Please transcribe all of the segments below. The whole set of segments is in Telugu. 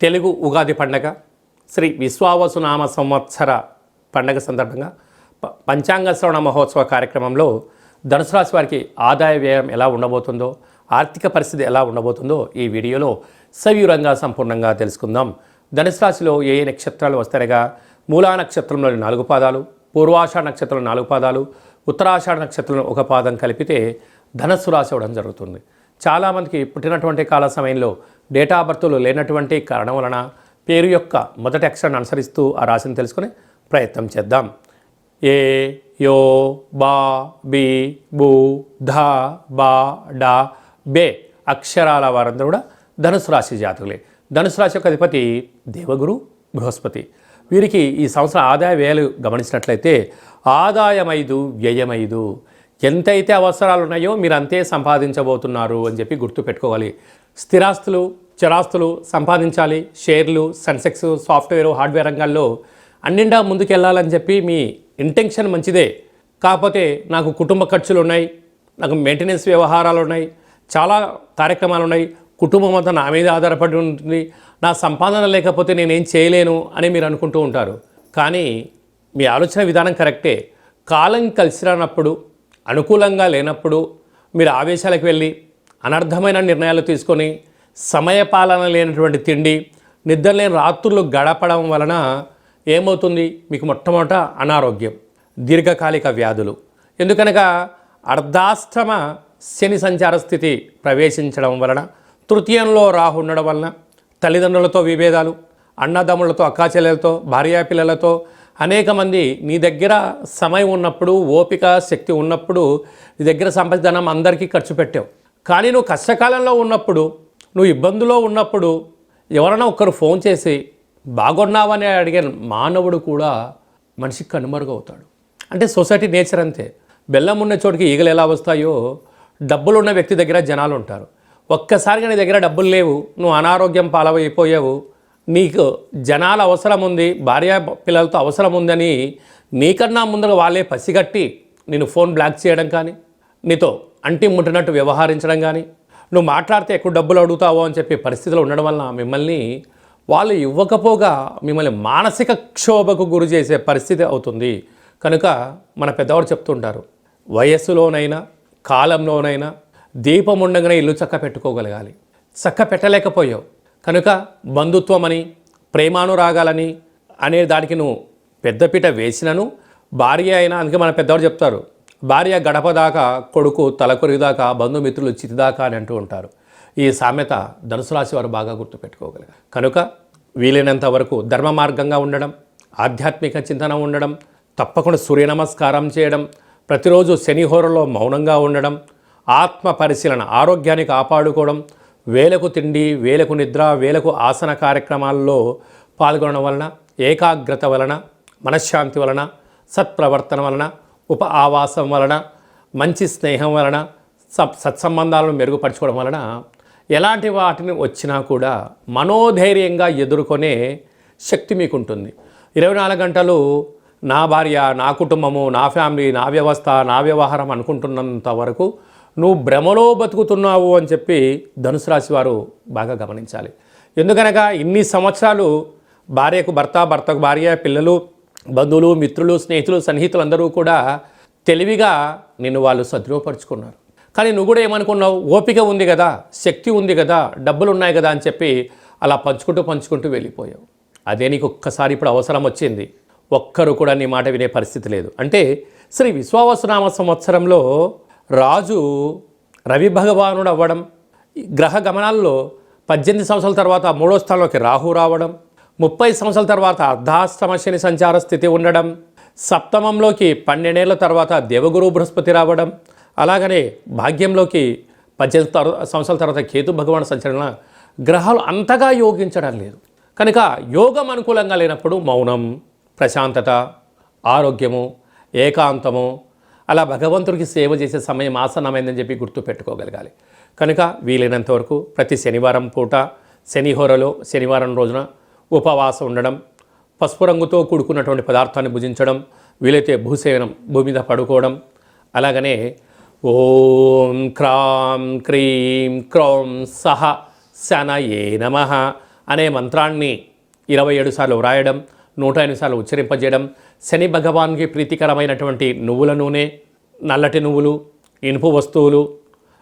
తెలుగు ఉగాది పండగ శ్రీ విశ్వావసునామ సంవత్సర పండగ సందర్భంగా పంచాంగ శ్రవణ మహోత్సవ కార్యక్రమంలో ధనుసు రాశి వారికి ఆదాయ వ్యయం ఎలా ఉండబోతుందో ఆర్థిక పరిస్థితి ఎలా ఉండబోతుందో ఈ వీడియోలో సవివరంగా సంపూర్ణంగా తెలుసుకుందాం. ధనుసు రాశిలో ఏ ఏ నక్షత్రాలు వస్తారగా? మూలా నక్షత్రంలోని నాలుగు పాదాలు పూర్వాషాఢ నక్షత్రం నాలుగు పాదాలు ఉత్తరాషాఢ నక్షత్రం ఒక పాదం కలిపితే ధనస్సు రాశి అవడం జరుగుతుంది. చాలామందికి పుట్టినటువంటి కాల సమయంలో డేటా బర్త్లు లేనటువంటి కారణం వలన పేరు యొక్క మొదటి అక్షరాన్ని అనుసరిస్తూ ఆ రాశిని తెలుసుకునే ప్రయత్నం చేద్దాం. ఏ యో బా బి బూ ధ బా డా బే అక్షరాల వారందరూ కూడా ధనుసు రాశి జాతకులే. ధనుసు రాశి యొక్క అధిపతి దేవగురు బృహస్పతి. వీరికి ఈ సంవత్సరం ఆదాయ వ్యయాలు గమనించినట్లయితే ఆదాయం ఐదు వ్యయం ఐదు. ఎంతైతే అవసరాలు ఉన్నాయో మీరు అంతే సంపాదించబోతున్నారు అని చెప్పి గుర్తు పెట్టుకోవాలి స్థిరాస్తులు చరాస్తులు సంపాదించాలి. షేర్లు సెన్సెక్స్ సాఫ్ట్వేర్ హార్డ్వేర్ రంగాల్లో అన్నిండా ముందుకెళ్ళాలని చెప్పి మీ ఇంటెన్షన్ మంచిదే. కాకపోతే నాకు కుటుంబ ఖర్చులు ఉన్నాయి నాకు మెయింటెనెన్స్ వ్యవహారాలు ఉన్నాయి చాలా కార్యక్రమాలు ఉన్నాయి కుటుంబం అంతా నా మీద ఆధారపడి ఉంటుంది. నా సంపాదన లేకపోతే నేనేం చేయలేను అని మీరు అనుకుంటూ ఉంటారు. కానీ మీ ఆలోచన విధానం కరెక్టే. కాలం కలిసి రానప్పుడు అనుకూలంగా లేనప్పుడు మీరు ఆవేశాలకు వెళ్ళి అనర్థమైన నిర్ణయాలు తీసుకొని సమయపాలన లేనటువంటి తిండి నిద్రలేని రాత్రులు గడపడం వలన ఏమవుతుంది? మీకు మొట్టమొదట అనారోగ్యం దీర్ఘకాలిక వ్యాధులు. ఎందుకనగా అర్ధాష్టమ శని సంచార స్థితి ప్రవేశించడం వలన తృతీయంలో రాహు ఉండడం వలన తల్లిదండ్రులతో విభేదాలు అన్నదమ్ములతో అక్కాచెల్లెలతో భార్యాపిల్లలతో అనేక మంది నీ దగ్గర సమయం ఉన్నప్పుడు ఓపిక శక్తి ఉన్నప్పుడు నీ దగ్గర సంపదనం అందరికీ ఖర్చు పెట్టావు. కానీ నువ్వు కష్టకాలంలో ఉన్నప్పుడు నువ్వు ఇబ్బందులో ఉన్నప్పుడు ఎవరైనా ఒక్కరు ఫోన్ చేసి బాగున్నావని అడిగే మానవుడు కూడా మనిషికి కనుమరుగవుతాడు. అంటే సొసైటీ నేచర్ అంతే. బెల్లం ఉన్న చోటికి ఈగలు ఎలా వస్తాయో డబ్బులు ఉన్న వ్యక్తి దగ్గర జనాలు ఉంటారు. ఒక్కసారిగా నీ దగ్గర డబ్బులు లేవు నువ్వు అనారోగ్యం పాలవైపోయావు నీకు జనాల అవసరం ఉంది భార్య పిల్లలతో అవసరం ఉందని నీకన్నా ముందుగా వాళ్ళే పసిగట్టి నేను ఫోన్ బ్లాక్ చేయడం కానీ నీతో అంటి ముట్టినట్టు వ్యవహరించడం కానీ నువ్వు మాట్లాడితే ఎక్కువ డబ్బులు అడుగుతావో అని చెప్పి పరిస్థితిలో ఉండడం వలన మిమ్మల్ని వాళ్ళు ఇవ్వకపోగా మిమ్మల్ని మానసిక క్షోభకు గురి చేసే పరిస్థితి అవుతుంది. కనుక మన పెద్దవాడు చెప్తుంటారు వయస్సులోనైనా కాలంలోనైనా దీపం ఉండగానే ఇల్లు చక్క పెట్టుకోగలగాలి. చక్క పెట్టలేకపోయావు. కనుక బంధుత్వం అని ప్రేమానురాగాలని అనే దానికి నువ్వు పెద్దపీట వేసినను భార్య అయినా అందుకే మన పెద్దవాడు చెప్తారు భార్య గడప దాకా కొడుకు తలకొరిదాకా బంధుమిత్రులు చితిదాకా అని అంటూ ఉంటారు. ఈ సామెత ధనుసు రాశి వారు బాగా గుర్తుపెట్టుకోగలరు. కనుక వీలైనంత వరకు ధర్మ మార్గంగా ఉండడం ఆధ్యాత్మిక చింతన ఉండడం తప్పకుండా సూర్య నమస్కారం చేయడం ప్రతిరోజు శనిహోరలో మౌనంగా ఉండడం ఆత్మ పరిశీలన ఆరోగ్యాన్ని కాపాడుకోవడం వేలకు తిండి వేలకు నిద్ర వేలకు ఆసన కార్యక్రమాల్లో పాల్గొనడం వలన ఏకాగ్రత వలన మనశ్శాంతి వలన సత్ప్రవర్తన వలన ఉప ఆవాసం వలన మంచి స్నేహం వలన సత్ సత్సంబంధాలను మెరుగుపరచుకోవడం వలన ఎలాంటి వాటిని వచ్చినా కూడా మనోధైర్యంగా ఎదుర్కొనే శక్తి మీకు ఉంటుంది ఇరవై నాలుగు గంటలు నా భార్య నా కుటుంబము నా ఫ్యామిలీ నా వ్యవస్థ నా వ్యవహారం అనుకుంటున్నంత వరకు నువ్వు భ్రమలో బతుకుతున్నావు అని చెప్పి ధనుసు రాశి వారు బాగా గమనించాలి. ఎందుకనగా ఇన్ని సంవత్సరాలు భార్యకు భర్త భర్తకు భార్య పిల్లలు బంధువులు మిత్రులు స్నేహితులు సన్నిహితులు అందరూ కూడా తెలివిగా నిన్ను వాళ్ళు సద్వినియోగపరుచుకున్నారు కానీ నువ్వు కూడా ఏమనుకున్నావు? ఓపిక ఉంది కదా శక్తి ఉంది కదా డబ్బులు ఉన్నాయి కదా అని చెప్పి అలా పంచుకుంటూ పంచుకుంటూ వెళ్ళిపోయావు. అదే నీకు ఒక్కసారి ఇప్పుడు అవసరం వచ్చింది. ఒక్కరు కూడా నీ మాట వినే పరిస్థితి లేదు. అంటే శ్రీ విశ్వావసనామ సంవత్సరంలో రాజు రవి భగవానుడు అవ్వడం గ్రహ గమనాల్లో పద్దెనిమిది సంవత్సరాల తర్వాత మూడో స్థానంలోకి రాహు రావడం ముప్పై సంవత్సరాల తర్వాత అర్ధాష్టమ శని సంచార స్థితి ఉండడం సప్తమంలోకి పన్నెండేళ్ళ తర్వాత దేవగురు బృహస్పతి రావడం అలాగనే భాగ్యంలోకి పద్దెనిమిది తర్వాత సంవత్సరాల తర్వాత కేతు భగవాన్ సంచలన గ్రహాలు అంతగా యోగించడం లేదు. కనుక యోగం అనుకూలంగా లేనప్పుడు మౌనం ప్రశాంతత ఆరోగ్యము ఏకాంతము అలా భగవంతుడికి సేవ చేసే సమయం ఆసనమైందని చెప్పి గుర్తు పెట్టుకోగలగాలి. కనుక వీలైనంత వరకు ప్రతి శనివారం పూట శనిహోరలో శనివారం రోజున ఉపవాసం ఉండడం పసుపు రంగుతో కూడుకున్నటువంటి పదార్థాన్ని భుజించడం వీలైతే భూసేవనం భూమి మీద పడుకోవడం. అలాగనే ఓం క్రాం క్రీం క్రౌం సహ శనయే నమ అనే మంత్రాన్ని ఇరవై ఏడు సార్లు వ్రాయడం నూట ఎనిమిది సార్లు ఉచ్చరింపజేయడం శని భగవాన్కి ప్రీతికరమైనటువంటి నువ్వుల నూనె నల్లటి నువ్వులు ఇనుపు వస్తువులు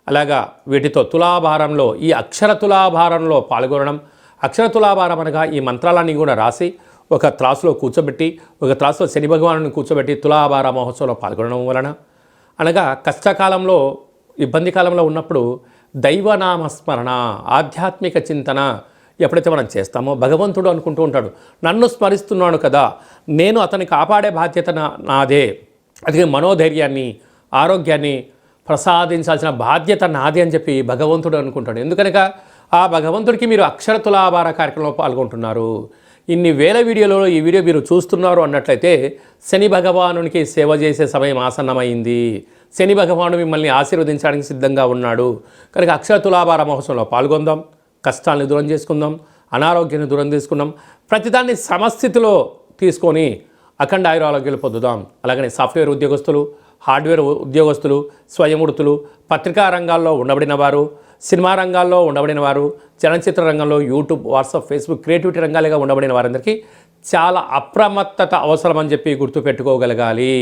అలాగా వీటితో తులాభారంలో ఈ అక్షర తులాభారంలో పాల్గొనడం అక్షర తులాభారం అనగా ఈ మంత్రాలన్నీ కూడా రాసి ఒక త్రాసులో కూర్చోబెట్టి ఒక త్రాసులో శని భగవాను కూర్చోబెట్టి తులాభార మహోత్సవంలో పాల్గొనడం వలన అనగా కష్టకాలంలో ఇబ్బంది కాలంలో ఉన్నప్పుడు దైవనామస్మరణ ఆధ్యాత్మిక చింతన ఎప్పుడైతే మనం చేస్తామో భగవంతుడు అనుకుంటూ ఉంటాడు నన్ను స్మరిస్తున్నాడు కదా నేను అతన్ని కాపాడే బాధ్యత నా నాదే అది మనోధైర్యాన్ని ఆరోగ్యాన్ని ప్రసాదించాల్సిన బాధ్యత నాదే అని చెప్పి భగవంతుడు అనుకుంటాడు. ఎందుకనగా ఆ భగవంతుడికి మీరు అక్షర తులాభార కార్యక్రమంలో పాల్గొంటున్నారు. ఇన్ని వేల వీడియోలలో ఈ వీడియో మీరు చూస్తున్నారు అన్నట్లయితే శని భగవానునికి సేవ చేసే సమయం ఆసన్నమైంది. శని భగవాను మిమ్మల్ని ఆశీర్వదించడానికి సిద్ధంగా ఉన్నాడు. కనుక అక్షర తులాభార మహోత్సవంలో పాల్గొందాం. కష్టాలను దూరం చేసుకుందాం. అనారోగ్యాన్ని దూరం తీసుకుందాం ప్రతిదాన్ని సమస్థితిలో తీసుకొని అఖండ ఆయురారోగ్యాలు పొందుదాం. అలాగనే సాఫ్ట్వేర్ ఉద్యోగస్తులు హార్డ్వేర్ ఉద్యోగస్తులు స్వయం వృత్తులు పత్రికా రంగాల్లో ఉండబడిన వారు సినిమా రంగాల్లో ఉండబడిన వారు చలనచిత్ర రంగంలో యూట్యూబ్ వాట్సాప్ ఫేస్బుక్ క్రియేటివిటీ రంగాలుగా ఉండబడిన వారందరికీ చాలా అప్రమత్తత అవసరమని చెప్పి గుర్తుపెట్టుకోగలగాలి.